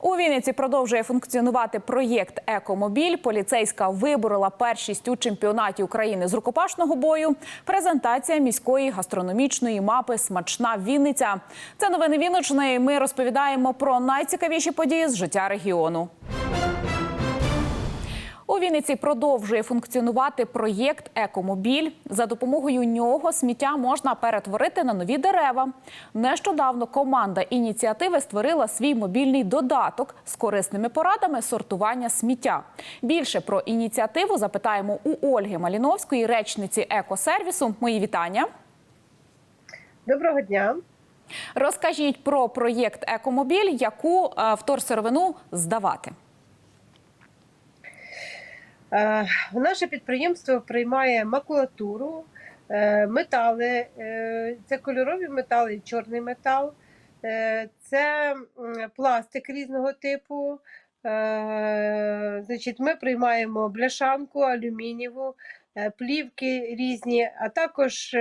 У Вінниці продовжує функціонувати проєкт Екомобіль. Поліцейська виборола першість у чемпіонаті України з рукопашного бою. Презентація міської гастрономічної мапи Смачна Вінниця. Це новини Вінничини. Ми розповідаємо про найцікавіші події з життя регіону. У Вінниці продовжує функціонувати проєкт Екомобіль. За допомогою нього сміття можна перетворити на нові дерева. Нещодавно команда ініціативи створила свій мобільний додаток з корисними порадами сортування сміття. Більше про ініціативу запитаємо у Ольги Маліновської, речниці екосервісу. Мої вітання. Доброго дня. Розкажіть про проєкт Екомобіль, яку е, вторсировину здавати. Е, Наше підприємство приймає макулатуру, е, метали, е, це кольорові метали, чорний метал, це пластик різного типу. Значить, ми приймаємо бляшанку, алюмінієву, плівки різні, а також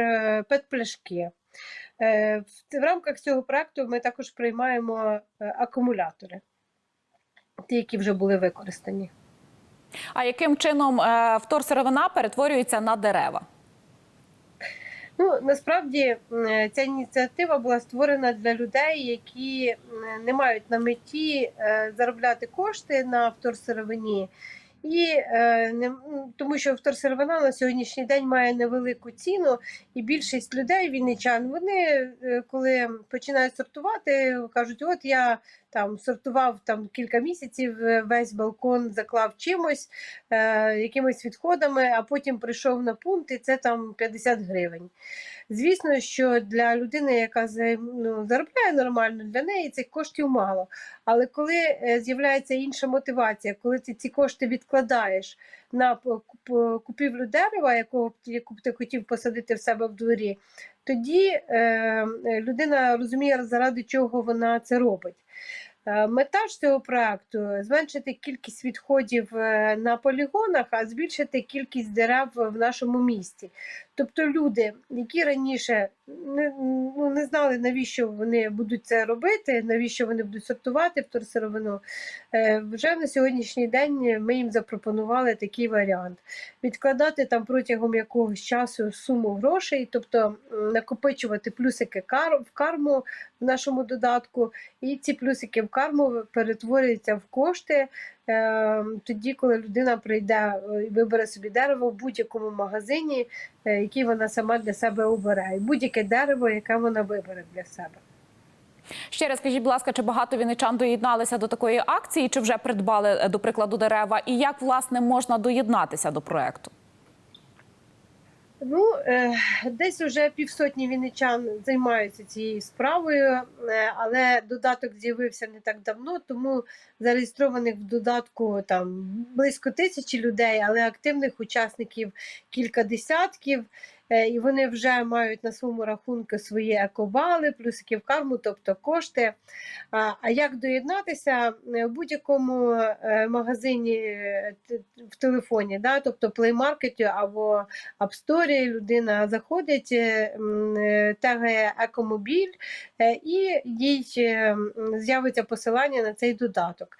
пет-пляшки. В рамках цього проекту ми також приймаємо акумулятори, ті, які вже були використані. А яким чином е, вторсировина перетворюється на дерева? Ну насправді ця ініціатива була створена для людей, які не мають на меті е, заробляти кошти на вторсировині. І е, не, тому що вторсировина на сьогоднішній день має невелику ціну, і більшість людей, вінничан, вони е, коли починають сортувати, кажуть: от я там сортував там кілька місяців, е, весь балкон заклав чимось, е, якимись відходами, а потім прийшов на пункт, і це там 50 гривень. Звісно, що для людини, яка ну, заробляє нормально, для неї цих коштів мало. Але коли з'являється інша мотивація, коли ти ці кошти відкладаєш на п- куп- купівлю дерева, якого яку б ти хотів посадити в себе в дворі, тоді е, людина розуміє, заради чого вона це робить. Е, Мета ж цього проекту зменшити кількість відходів е, на полігонах, а збільшити кількість дерев в нашому місті. Тобто люди, які раніше не, ну, не знали, навіщо вони будуть це робити, навіщо вони будуть сортувати вторсировину, е, вже на сьогоднішній день ми їм запропонували такий варіант: відкладати там протягом якогось часу суму грошей, тобто накопичувати плюсики в карму в нашому додатку, і ці плюсики в карму перетворюються в кошти. е, Тоді, коли людина прийде е, і вибере собі дерево в будь-якому магазині, е, який вона сама для себе обере, і будь-яке дерево, яке вона вибере для себе. Ще раз скажіть, будь ласка, чи багато вінничан доєдналися до такої акції, чи вже придбали, е, до прикладу, дерева? І як власне можна доєднатися до проекту? Ну, е, десь уже півсотні вінничан займаються цією справою, е, але додаток з'явився не так давно, тому зареєстрованих в додатку там близько тисячі людей, але активних учасників кілька десятків. Е, І вони вже мають на своєму рахунку свої екобали, плюсики в карму, тобто кошти. А, як доєднатися Е, в будь-якому е, магазині в телефоні, да? тобто Market або Store, людина заходить, тегає екомобіль, і їй з'явиться посилання на цей додаток.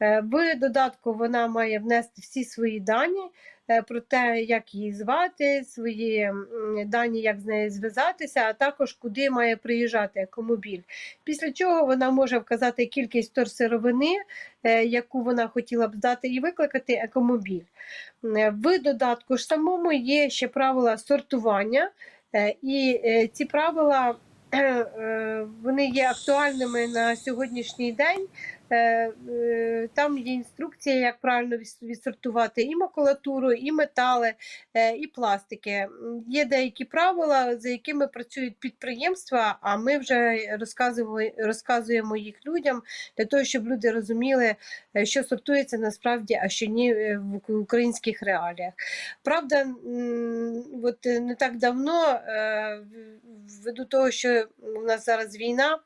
В додатку вона має внести всі свої дані. Е, Про те, як її звати, свої дані, як з нею зв'язатися, а також куди має приїжджати екомобіль. Після чого вона може вказати кількість торсировини, е, яку вона хотіла б здати, і викликати екомобіль. Е, В додатку ж самому є ще правила сортування, і ці правила вони є актуальними на сьогоднішній день. Е, е, Там є інструкція, як правильно відсортувати і макулатуру, і метали, е, і пластики. Є деякі правила, за якими працюють підприємства, а ми вже розказуємо, їх людям для того, щоб люди розуміли, що сортується насправді, а що ні в українських реаліях. Правда, от не так давно, ввиду того, що у нас зараз війна,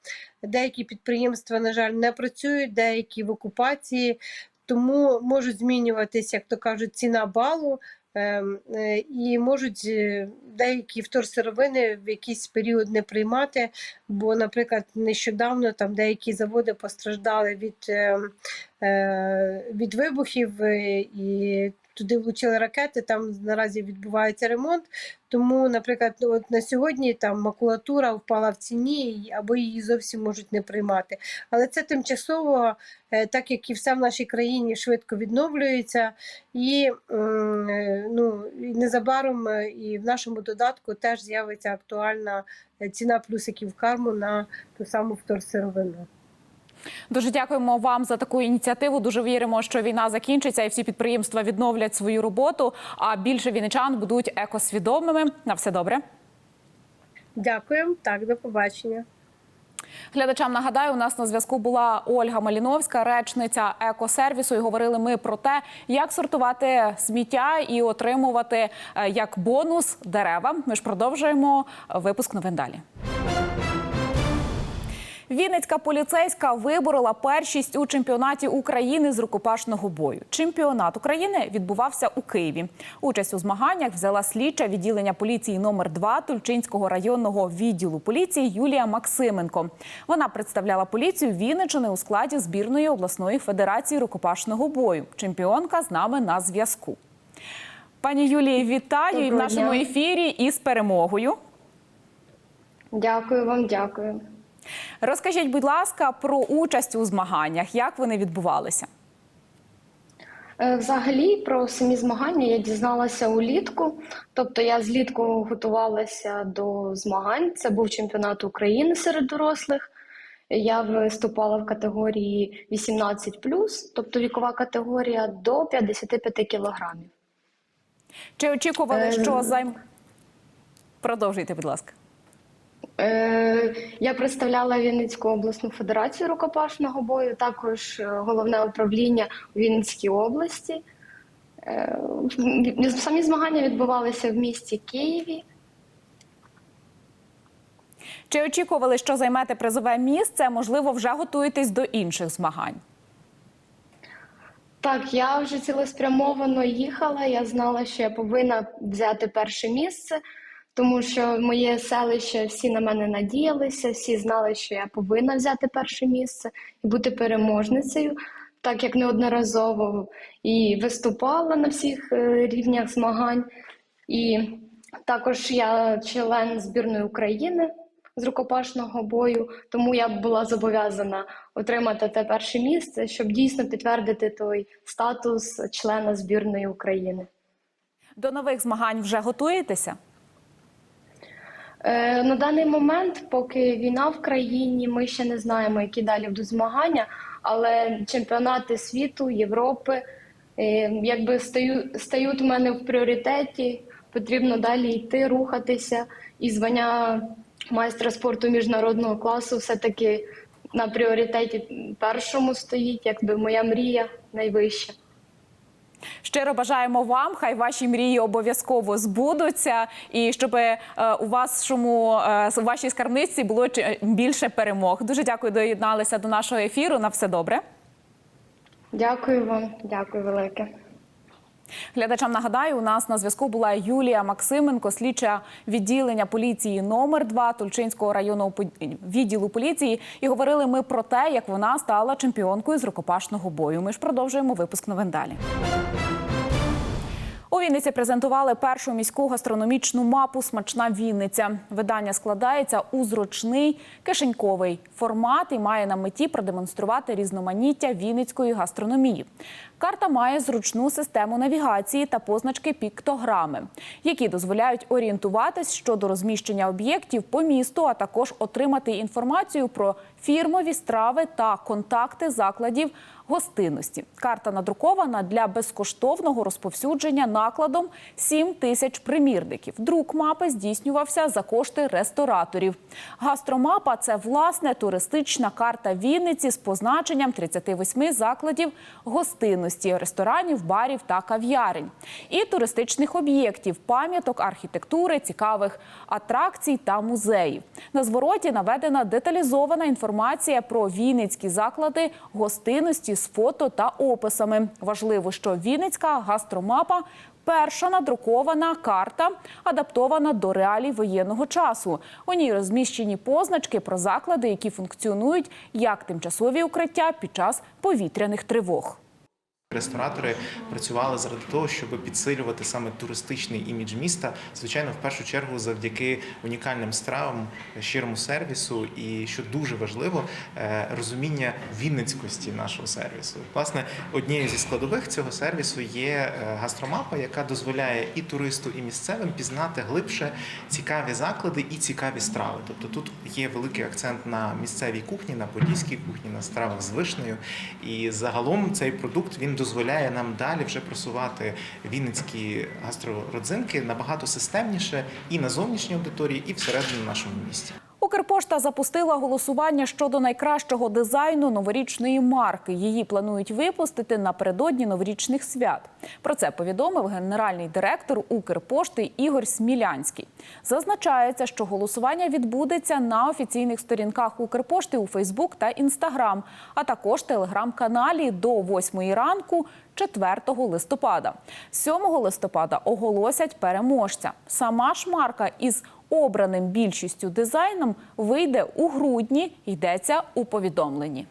деякі підприємства, на жаль, не працюють, деякі в окупації. тому можуть змінюватися, як то кажуть, ціна балу. ем, е, І можуть е, деякі вторсировини в якийсь період не приймати, бо, наприклад, нещодавно там деякі заводи постраждали від, ем, е, від вибухів і туди влучили ракети. Там наразі відбувається ремонт. Тому, наприклад, ну, от на сьогодні там макулатура впала в ціні або її зовсім можуть не приймати. Але це тимчасово, е, так як і все в нашій країні швидко відновлюється, і е, ну, незабаром е, і в нашому додатку теж з'явиться актуальна ціна плюсиків карму на ту саму вторсировину. Дуже дякуємо вам за таку ініціативу. Дуже віримо, що війна закінчиться і всі підприємства відновлять свою роботу. А більше вінничан будуть екосвідомими. На все добре. Дякую. Так, до побачення. Глядачам нагадаю, у нас на зв'язку була Ольга Маліновська, речниця екосервісу. І говорили ми про те, як сортувати сміття і отримувати е, як бонус дерева. Ми ж продовжуємо випуск новин далі. Вінницька поліцейська виборола першість у чемпіонаті України з рукопашного бою. Чемпіонат України відбувався у Києві. Участь у змаганнях взяла слідча відділення поліції номер 2 Тульчинського районного відділу поліції Юлія Максименко. Вона представляла поліцію Вінничини у складі збірної обласної федерації рукопашного бою. Чемпіонка з нами на зв'язку. Пані Юлії, вітаю і в нашому дня. ефірі із перемогою. Дякую вам, дякую. Розкажіть, будь ласка, про участь у змаганнях. Як вони відбувалися? Е, Взагалі про самі змагання я дізналася улітку. Тобто я злітку готувалася до змагань. Це був чемпіонат України серед дорослих. Я виступала в категорії 18+, тобто вікова категорія до 55 кілограмів. Чи очікували, Е, що займ... Продовжуйте, будь ласка. Е, Я представляла Вінницьку обласну федерацію рукопашного бою, також е, головне управління у Вінницькій області. Е, Самі змагання відбувалися в місті Києві. Чи очікували, що займете призове місце? Можливо, вже готуєтесь до інших змагань? Так, я вже цілеспрямовано їхала. Я знала, що я повинна взяти перше місце, тому що моє селище всі на мене надіялися, всі знали, що я повинна взяти перше місце і бути переможницею, так як неодноразово і виступала на всіх е, рівнях змагань. І також я член збірної України з рукопашного бою, тому я була зобов'язана отримати те перше місце, щоб дійсно підтвердити той статус члена збірної України. До нових змагань вже готуєтеся? Е, на даний момент, поки війна в країні, ми ще не знаємо, які далі будуть змагання, але чемпіонати світу, Європи е, якби стаю, стають у мене в пріоритеті. Потрібно далі йти, рухатися. І звання майстра спорту міжнародного класу все-таки на пріоритеті першому стоїть, якби моя мрія найвища. Щиро бажаємо вам, хай ваші мрії обов'язково збудуться, і щоб е, у вашому е, у вашій скарбниці було більше перемог. Дуже дякую, доєдналися до нашого ефіру. На все добре. Дякую вам, дякую велике. Глядачам нагадаю, у нас на зв'язку була Юлія Максименко, слідча відділення поліції номер 2 Тульчинського районного відділу поліції. І говорили ми про те, як вона стала чемпіонкою з рукопашного бою. Ми ж продовжуємо випуск новин далі. У Вінниці презентували першу міську гастрономічну мапу Смачна Вінниця. Видання складається у зручний кишеньковий формат і має на меті продемонструвати різноманіття вінницької гастрономії. Карта має зручну систему навігації та позначки піктограми, які дозволяють орієнтуватись щодо розміщення об'єктів по місту, а також отримати інформацію про фірмові страви та контакти закладів гостинності. Карта надрукована для безкоштовного розповсюдження накладом 7 тисяч примірників. Друк мапи здійснювався за кошти рестораторів. Гастромапа це власне туристична карта Вінниці з позначенням 38 закладів гостинності, ресторанів, барів та кав'ярень і туристичних об'єктів, пам'яток архітектури, цікавих атракцій та музеїв. На звороті наведена деталізована інформація про вінницькі заклади гостинності з фото та описами. Важливо, що Вінницька гастромапа перша надрукована карта, адаптована до реалій воєнного часу. У ній розміщені позначки про заклади, які функціонують як тимчасові укриття під час повітряних тривог. Ресторатори працювали заради того, щоб підсилювати саме туристичний імідж міста. Звичайно, в першу чергу завдяки унікальним стравам, щирому сервісу, і що дуже важливо, е, розуміння вінницькості нашого сервісу. Власне, однією зі складових цього сервісу є е, гастромапа, яка дозволяє і туристу, і місцевим пізнати глибше цікаві заклади і цікаві страви. Тобто тут є великий акцент на місцевій кухні, на подільській кухні, на стравах з вишнею. І загалом цей продукт він дозволяє нам далі вже просувати вінницькі гастрородзинки набагато системніше і на зовнішній аудиторії, і всередині нашому місті. Укрпошта запустила голосування щодо найкращого дизайну новорічної марки. Її планують випустити напередодні новорічних свят. Про це повідомив генеральний директор Укрпошти Ігор Смілянський. Зазначається, що голосування відбудеться на офіційних сторінках Укрпошти у Фейсбук та Інстаграм, а також телеграм-каналі до 8 ранку 4 листопада. 7 листопада оголосять переможця. Сама ж марка із обраним більшістю дизайном вийде у грудні, йдеться у повідомленні.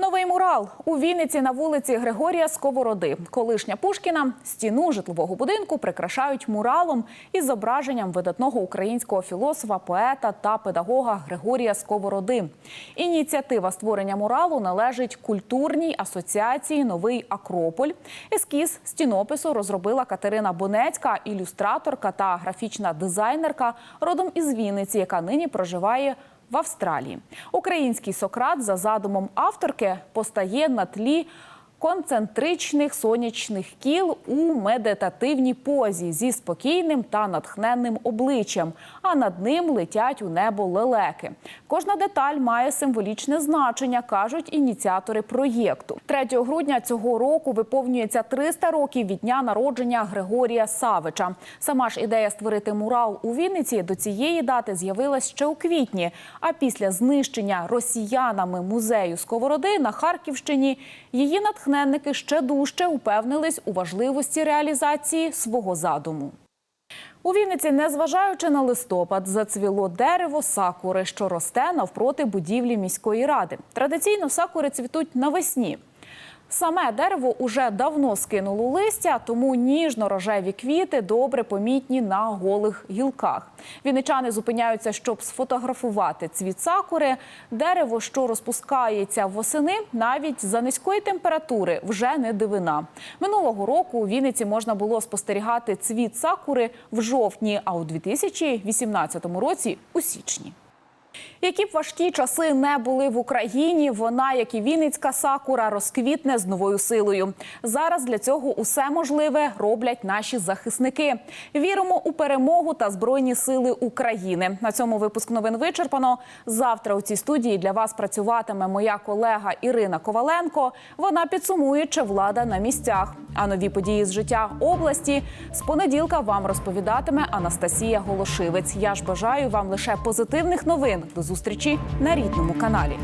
Новий мурал у Вінниці на вулиці Григорія Сковороди. Колишня Пушкіна стіну житлового будинку прикрашають муралом із зображенням видатного українського філософа, поета та педагога Григорія Сковороди. Ініціатива створення муралу належить культурній асоціації Новий Акрополь. Ескіз стінопису розробила Катерина Бонецька, ілюстраторка та графічна дизайнерка родом із Вінниці, яка нині проживає в Австралії. Український Сократ за задумом авторки постає на тлі концентричних сонячних кіл у медитативній позі зі спокійним та натхненним обличчям, а над ним летять у небо лелеки. Кожна деталь має символічне значення, кажуть ініціатори проєкту. 3 грудня цього року виповнюється 300 років від дня народження Григорія Савича. Сама ж ідея створити мурал у Вінниці до цієї дати з'явилась ще у квітні. А після знищення росіянами музею Сковороди на Харківщині її натхненники ще дужче упевнились у важливості реалізації свого задуму. У Вінниці, незважаючи на листопад, зацвіло дерево сакури, що росте навпроти будівлі міської ради. Традиційно сакури цвітуть навесні. Саме дерево уже давно скинуло листя, тому ніжно-рожеві квіти добре помітні на голих гілках. Вінничани зупиняються, щоб сфотографувати цвіт сакури. Дерево, що розпускається восени, навіть за низької температури, вже не дивина. Минулого року у Вінниці можна було спостерігати цвіт сакури в жовтні, а у 2018 році у січні. Які б важкі часи не були в Україні, вона, як і Вінницька сакура, розквітне з новою силою. Зараз для цього усе можливе роблять наші захисники. Віримо у перемогу та збройні сили України. На цьому випуск новин вичерпано. Завтра у цій студії для вас працюватиме моя колега Ірина Коваленко. Вона підсумує, чи влада на місцях. А нові події з життя області з понеділка вам розповідатиме Анастасія Голошивець. Я ж бажаю вам лише позитивних новин. До зустрічі на рідному каналі.